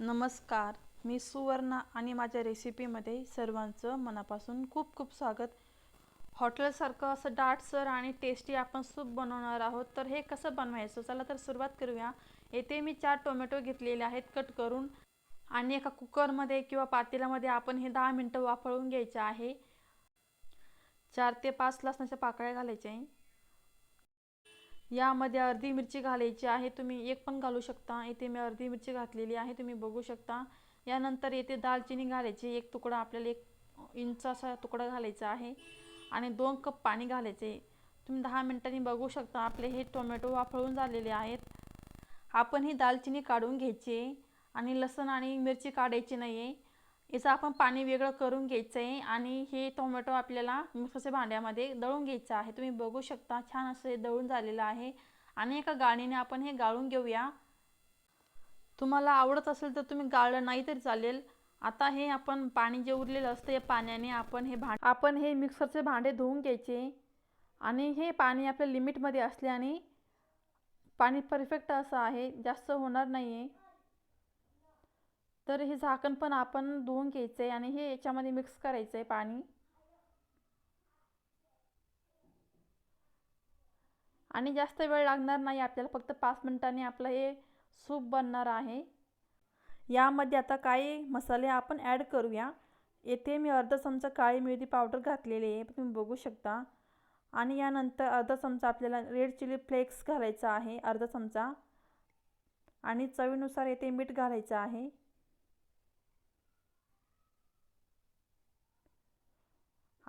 नमस्कार. मी सुवर्णा आणि माझ्या रेसिपीमध्ये सर्वांचं मनापासून खूप खूप स्वागत. हॉटेलसारखं असं दाटसर आणि टेस्टी आपण सूप बनवणार आहोत. तर हे कसं बनवायचं? चला तर सुरुवात करूया. येथे मी चार टोमॅटो घेतलेले आहेत कट करून. आणि एका कुकरमध्ये किंवा पातेल्यामध्ये आपण हे दहा मिनटं वाफळून घ्यायचे आहे. चार ते पाच लसणाच्या पाकळ्या घालायच्या आहे. यामध्ये अर्धी मिरची घालायची आहे तुम्ही एक पण घालू शकता. इथे मी अर्धी मिरची घातलेली आहे तुम्ही बघू शकता. यानंतर येथे दालचिनी घालायची एक तुकडा आपल्याला एक इंच असा तुकडा घालायचा आहे. आणि दोन कप पाणी घालायचे. तुम्ही दहा मिनिटांनी बघू शकता आपले हे टोमॅटो वाफळून झालेले आहेत. आपण ही दालचिनी काढून घ्यायची आणि लसण आणि मिरची काढायची नाही आहे याचं आपण पाणी वेगळं करून घ्यायचं आहे आणि हे टोमॅटो आपल्याला मिक्सरच्या भांड्यामध्ये दळून घ्यायचं आहे. तुम्ही बघू शकता छान असं हे दळून झालेलं आहे आणि एका गाळणीने आपण हे गाळून घेऊया. तुम्हाला आवडत असेल तर तुम्ही गाळलं नाही तरी चालेल. आता हे आपण पाणी जे उरलेलं असतं या पाण्याने आपण हे भांड आपण हे मिक्सरचे भांडे धुवून घ्यायचे आणि हे पाणी आपल्या लिमिटमध्ये असल्याने पाणी परफेक्ट असं आहे जास्त होणार नाही आहे तर हे झाकण पण आपण धुवून घ्यायचं आहे आणि हे याच्यामध्ये मिक्स करायचं आहे पाणी. आणि जास्त वेळ लागणार नाही आपल्याला फक्त पाच मिनटांनी आपलं हे सूप बनणार आहे. यामध्ये आता काही मसाले आपण ॲड करूया. येथे मी अर्धा चमचा काळी मिरची पावडर घातलेली आहे तुम्ही बघू शकता. आणि यानंतर अर्धा चमचा आपल्याला रेड चिली फ्लेक्स घालायचा आहे अर्धा चमचा. आणि चवीनुसार येथे मीठ घालायचं आहे.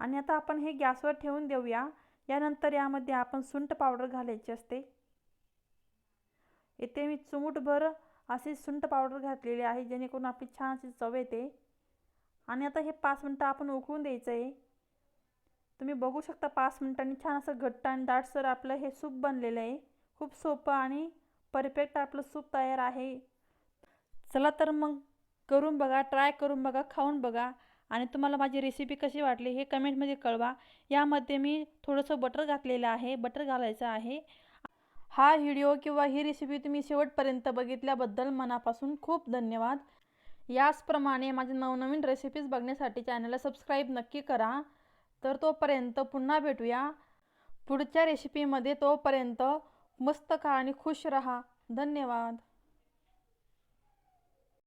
आणि आता आपण हे गॅसवर ठेवून देऊया. यानंतर यामध्ये आपण सुंठ पावडर घालायची असते. इथे मी चुमूटभर अशी सुंठ पावडर घातलेली आहे जेणेकरून आपली छान अशी चव येते. आणि आता हे पाच मिनटं आपण उकळून द्यायचं आहे तुम्ही बघू शकता पाच मिनटांनी छान असं घट्ट आणि दाटसर आपलं हे सूप बनलेलं आहे. खूप सोपं आणि परफेक्ट आपलं सूप तयार आहे. चला तर मग करून बघा ट्राय करून बघा खाऊन बघा. आणि तुम्हाला माझी रेसिपी कशी वाटली हे कमेंटमध्ये कळवा. यामध्ये मी थोडंसं बटर घातलेलं आहे. बटर घालायचं आहे. हा व्हिडिओ किंवा ही रेसिपी तुम्ही शेवटपर्यंत बघितल्याबद्दल मनापासून खूप धन्यवाद. याचप्रमाणे माझ्या नवनवीन रेसिपीज बघण्यासाठी चॅनलला सबस्क्राईब नक्की करा. तर तोपर्यंत पुन्हा भेटूया. पुढच्या रेसिपीमध्ये तोपर्यंत मस्त खा आणि खुश रहा. धन्यवाद.